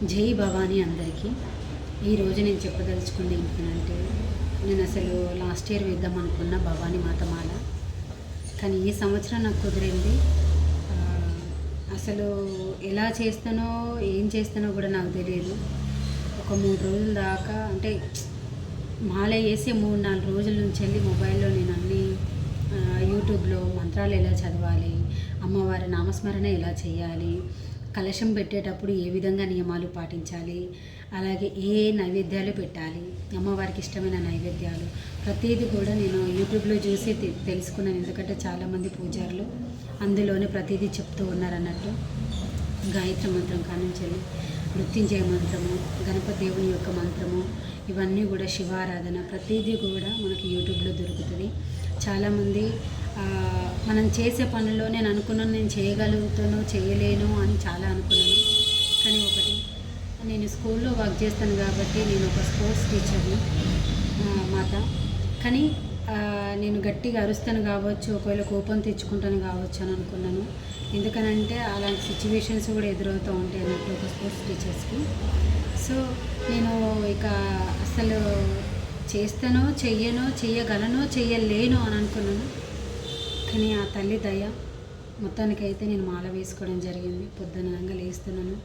జై భవానీ అందరికీ. ఈరోజు నేను చెప్పదలుచుకుంది ఏంటంటే నేను అసలు లాస్ట్ ఇయర్ వేద్దాం అనుకున్న భవానీ మాతమాల. కానీ ఈ సంవత్సరం నాకు కుదిరింది. అసలు ఎలా చేస్తానో ఏం చేస్తానో కూడా నాకు తెలియదు. ఒక మూడు రోజుల దాకా అంటే మాల వేసే మూడు నాలుగు రోజుల నుంచి వెళ్ళి మొబైల్లో నేను అన్ని యూట్యూబ్లో మంత్రాలు ఎలా చదవాలి అమ్మవారి నామస్మరణ ఎలా చేయాలి కలశం పెట్టేటప్పుడు ఏ విధంగా నియమాలు పాటించాలి? అలాగే ఏ నైవేద్యాలు పెట్టాలి? అమ్మవారికి ఇష్టమైన నైవేద్యాలు. ప్రతిదీ కూడా నేను యూట్యూబ్లో చూసి తె- తెలుసుకున్నాను. ఎందుకంటే చాలామంది పూజారులు అందులోనే ప్రతిదీ చెప్తూ ఉన్నారన్నట్టు. గాయత్రి మంత్రం కానించాలి మృత్యుంజయ మంత్రము గణపతి దేవుని యొక్క మంత్రము ఇవన్నీ కూడా శివారాధన ప్రతిదీ కూడా మనకి యూట్యూబ్లో దొరుకుతుంది. చాలామంది మనం చేసే పనుల్లో నేను అనుకున్నాను నేను చేయగలుగుతాను చేయలేను అని చాలా అనుకున్నాను. కానీ ఒకటి నేను స్కూల్లో వర్క్ చేస్తాను కాబట్టి నేను ఒక స్పోర్ట్స్ టీచర్ని మాత. కానీ నేను గట్టిగా అరుస్తాను కావచ్చు ఒకవేళ కోపం తెచ్చుకుంటాను కావచ్చు అని అనుకున్నాను. ఎందుకనంటే అలాంటి సిచ్యువేషన్స్ కూడా ఎదురవుతూ ఉంటాయి అన్నట్టు ఒక స్పోర్ట్స్ టీచర్స్కి. సో నేను ఇక అసలు చేస్తానో చెయ్యనో చెయ్యగలనో చెయ్యలేను అని అనుకున్నాను. కానీ ఆ తల్లి దయ మొత్తానికైతే నేను మాల వేసుకోవడం జరిగింది. పొద్దునంగా లేస్తున్నాను.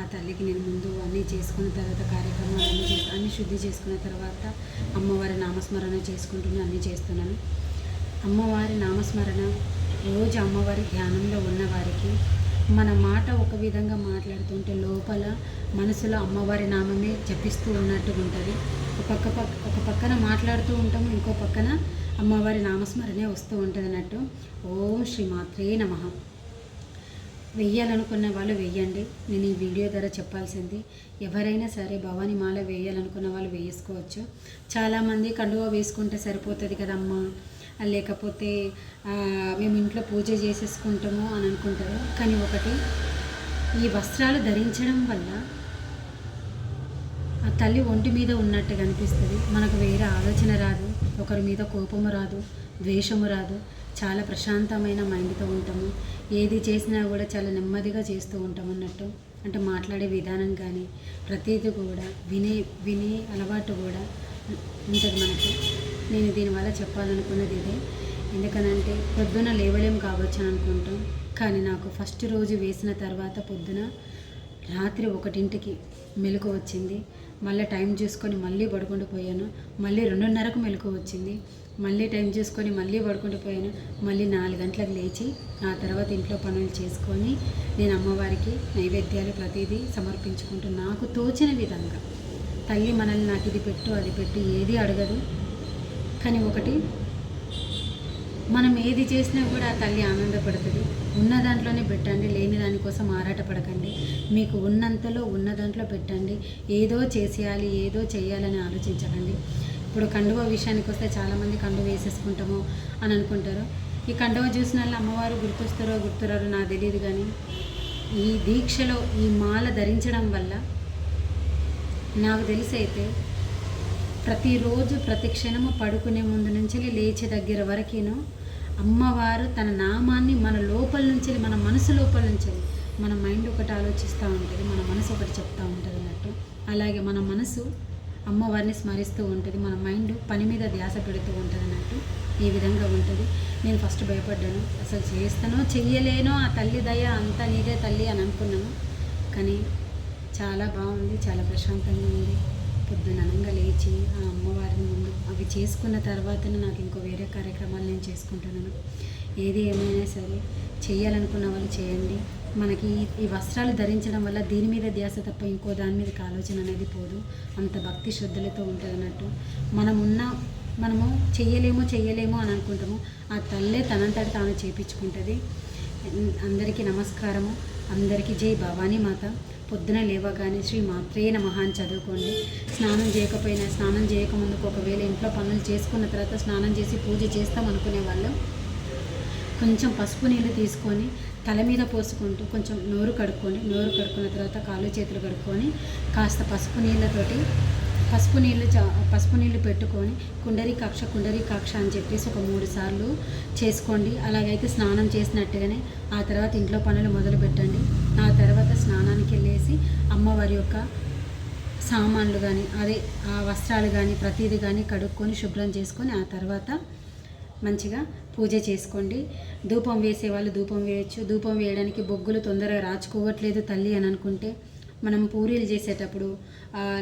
ఆ తల్లికి నేను ముందు అన్నీ చేసుకున్న తర్వాత కార్యక్రమాలు అన్నీ చేసి అన్నీ శుద్ధి చేసుకున్న తర్వాత అమ్మవారి నామస్మరణ చేసుకుంటూనే అన్నీ చేస్తున్నాను. అమ్మవారి నామస్మరణ రోజు అమ్మవారి ధ్యానంలో ఉన్న వారికి మన మాట ఒక విధంగా మాట్లాడుతుంటే లోపల మనసులో అమ్మవారి నామమే జపిస్తూ ఉన్నట్టుగా ఉంటుంది. ఒక పక్క పక్క ఒక పక్కన మాట్లాడుతూ ఉంటాము ఇంకో పక్కన అమ్మవారి నామస్మరణే వస్తూ ఉంటుంది అన్నట్టు. ఓం శ్రీ మాత్రే నమ. వెయ్యాలనుకున్న వాళ్ళు వెయ్యండి. నేను ఈ వీడియో ద్వారా చెప్పాల్సింది ఎవరైనా సరే భవాని మాల వేయాలనుకున్న వాళ్ళు వేసుకోవచ్చు చాలామంది కండువా వేసుకుంటే సరిపోతుంది కదమ్మా. లేకపోతే మేము ఇంట్లో పూజ చేసేసుకుంటాము అని అనుకుంటారు. కానీ ఒకటి ఈ వస్త్రాలు ధరించడం వల్ల ఆ తల్లి ఒంటి మీద ఉన్నట్టు కనిపిస్తుంది. మనకు వేరే ఆలోచన రాదు. ఒకరి మీద కోపము రాదు ద్వేషము రాదు. చాలా ప్రశాంతమైన మైండ్తో ఉంటాము. ఏది చేసినా కూడా చాలా నెమ్మదిగా చేస్తూ ఉంటాం అన్నట్టు. అంటే మాట్లాడే విధానం కానీ ప్రతిదీ కూడా వినే వినే అలవాటు కూడా ఉంటుంది మనకి. నేను దీనివల్ల చెప్పాలనుకున్నది ఇదే. ఎందుకనంటే పొద్దున లేవలేం కావచ్చు అనుకుంటాం. కానీ నాకు ఫస్ట్ రోజు వేసిన తర్వాత పొద్దున రాత్రి ఒకటింటికి మెలకు వచ్చింది. మళ్ళీ టైం చూసుకొని మళ్ళీ పడుకుంటూ పోయాను. మళ్ళీ రెండున్నరకు మెలకు వచ్చింది. మళ్ళీ టైం చూసుకొని మళ్ళీ పడుకుంటూ పోయాను. మళ్ళీ నాలుగు గంటలకు లేచి ఆ తర్వాత ఇంట్లో పనులు చేసుకొని నేను అమ్మవారికి నైవేద్యాలు ప్రతిదీ సమర్పించుకుంటూ నాకు తోచిన విధంగా తల్లి మనల్ని నాకు ఇది పెట్టు అది పెట్టు ఏది అడగదు. కానీ ఒకటి. మనం ఏది చేసినా కూడా ఆ తల్లి ఆనందపడుతుంది. ఉన్న దాంట్లోనే పెట్టండి లేని దానికోసం ఆరాటపడకండి. మీకు ఉన్నంతలో ఉన్న దాంట్లో పెట్టండి. ఏదో చేసేయాలి ఏదో చేయాలని ఆలోచించకండి. ఇప్పుడు కండువ విషయానికి వస్తే చాలామంది కండువ వేసేసుకుంటాము అని అనుకుంటారు. ఈ కండువ చూసిన వాళ్ళు అమ్మవారు గుర్తొస్తారో గుర్తురారో నాకు తెలియదు కానీ ఈ దీక్షలో ఈ మాల ధరించడం వల్ల నాకు తెలిసి అయితే ప్రతిరోజు ప్రతి క్షణము పడుకునే ముందు నుంచి లేచే దగ్గర వరకును అమ్మవారు తన నామాన్ని మన లోపల నుంచి మన మనసు లోపల నుంచి మన మైండ్ ఒకటి ఆలోచిస్తూ ఉంటుంది మన మనసు ఒకటి చెప్తూ ఉంటుంది అన్నట్టు. అలాగే మన మనసు అమ్మవారిని స్మరిస్తూ ఉంటుంది మన మైండ్ పని మీద ధ్యాస పెడుతూ ఉంటుంది అన్నట్టు ఈ విధంగా ఉంటుంది. నేను ఫస్ట్ భయపడ్డాను అసలు చేస్తానో చెయ్యలేనో ఆ తల్లి దయ అంతా నీదే తల్లి అని అనుకున్నాను. కానీ చాలా బాగుంది చాలా ప్రశాంతంగా ఉంది. పొద్దున అనంగా లేచి ఆ అమ్మవారిని ముందు అవి చేసుకున్న తర్వాతనే నాకు ఇంకో వేరే కార్యక్రమాలు నేను చేసుకుంటున్నాను. ఏది ఏమైనా సరే చేయాలనుకున్న వాళ్ళు చేయండి. మనకి ఈ- వస్త్రాలు ధరించడం వల్ల దీని మీద ధ్యాస తప్ప ఇంకో దాని మీద ఆలోచన అనేది పోదు. అంత భక్తి శ్రద్ధలతో ఉంటుంది అన్నట్టు. మనం ఉన్న మనము చెయ్యలేము చెయ్యలేము అని అనుకుంటాము. ఆ తల్లే తనంతటి తాను చేపించుకుంటుంది. అందరికీ నమస్కారము. అందరికీ జై భవానీ మాత. పొద్దున లేవగానే శ్రీ మాత్రే నమహాన్ని చదువుకోండి. స్నానం చేయకపోయినా స్నానం చేయకముందుకు ఒకవేళ ఇంట్లో పనులు చేసుకున్న తర్వాత స్నానం చేసి పూజ చేస్తాం అనుకునే వాళ్ళు. కొంచెం పసుపు నీళ్ళు తీసుకొని తల మీద పోసుకుంటూ కొంచెం నోరు కడుక్కోండి నోరు కడుక్కున్న తర్వాత కాళ్ళు చేతులు కడుక్కొని కాస్త పసుపు నీళ్ళతోటి పసుపు నీళ్ళు చా పసుపు నీళ్ళు పెట్టుకొని కుండరి కాక్ష అని చెప్పేసి ఒక మూడు సార్లు చేసుకోండి. అలాగైతే స్నానం చేసినట్టుగానే ఆ తర్వాత ఇంట్లో పనులు మొదలు పెట్టండి ఆ తర్వాత స్నానానికి వెళ్ళేసి అమ్మవారి యొక్క సామాన్లు కానీ అదే ఆ వస్త్రాలు కానీ ప్రతిదీ కానీ కడుక్కొని శుభ్రం చేసుకొని ఆ తర్వాత మంచిగా పూజ చేసుకోండి. ధూపం వేసే వాళ్ళు ధూపం వేయచ్చు. ధూపం వేయడానికి బొగ్గులు తొందరగా రాచుకోవట్లేదు తల్లి అని అనుకుంటే మనం పూరీలు చేసేటప్పుడు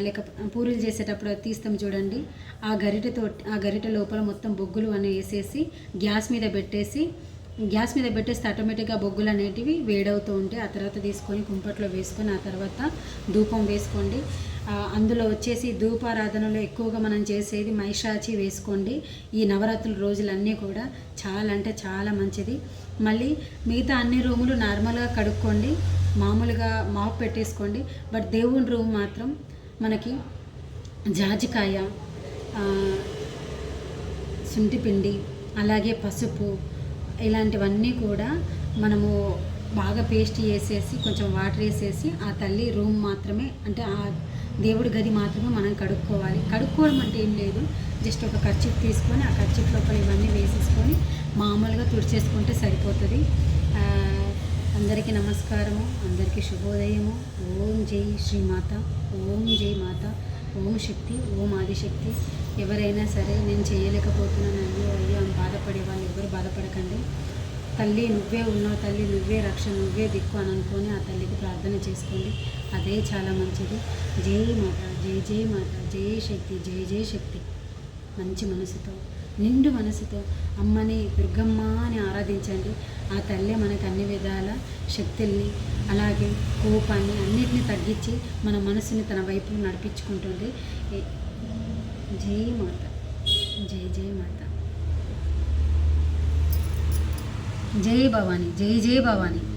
లేక పూరీలు చేసేటప్పుడు అది తీస్తాం చూడండి. ఆ గరిటెతో ఆ గరిటె లోపల మొత్తం బొగ్గులు అని వేసేసి గ్యాస్ మీద పెట్టేసి గ్యాస్ మీద పెట్టేస్తే ఆటోమేటిక్గా బొగ్గులు అనేటివి వేడవుతూ ఉంటాయి ఆ తర్వాత తీసుకొని కుంపట్లో వేసుకొని ఆ తర్వాత ధూపం వేసుకోండి. అందులో వచ్చేసి ధూపారాధనలో ఎక్కువగా మనం చేసేది మైషాచి వేసుకోండి. ఈ నవరాత్రుల రోజులన్నీ కూడా చాలా అంటే చాలా మంచిది. మళ్ళీ మిగతా అన్ని రూములు నార్మల్గా కడుక్కోండి. మామూలుగా మాప్ పెట్టేసుకోండి. బట్ దేవుని రూమ్ మాత్రం మనకి జాజికాయ ఆ, శుంఠిపిండి అలాగే పసుపు ఇలాంటివన్నీ కూడా మనము బాగా పేస్ట్ చేసేసి కొంచెం వాటర్ వేసేసి ఆ తల్లి రూమ్ మాత్రమే అంటే ఆ దేవుడి గది మాత్రమే మనం కడుక్కోవాలి. కడుక్కోవడం అంటే ఏం లేదు. జస్ట్ ఒక కర్చీఫ్ తీసుకొని ఆ కర్చీఫ్ లోపల ఇవన్నీ వేసేసుకొని మామూలుగా తుడిచేసుకుంటే సరిపోతుంది. అందరికీ నమస్కారము అందరికీ శుభోదయము. ఓం జై శ్రీమాత ఓం జై మాత. ఓం శక్తి ఓం ఆదిశక్తి ఎవరైనా సరే నేను చేయలేకపోతున్నాను అయ్యో అయ్యో అని బాధపడే వాళ్ళు ఎవరు బాధపడకండి. తల్లి నువ్వే ఉన్నావు తల్లి నువ్వే రక్ష నువ్వే దిక్కు అని అనుకొని ఆ తల్లికి ప్రార్థన చేసుకోండి. అదే చాలా మంచిది. జై మాత జై జై మాత జై శక్తి జై జై శక్తి. మంచి మనసుతో నిండు మనసుతో అమ్మని దుర్గమ్మ అని ఆరాధించండి. ఆ తల్లి మనకు అన్ని విధాల శక్తుల్ని అలాగే కోపాన్ని అన్నిటిని తగ్గించి మన మనసుని తన వైపు నడిపించుకుంటుంది. జై మాత. జై జై మాత. జై భవాని జై జై భవాని.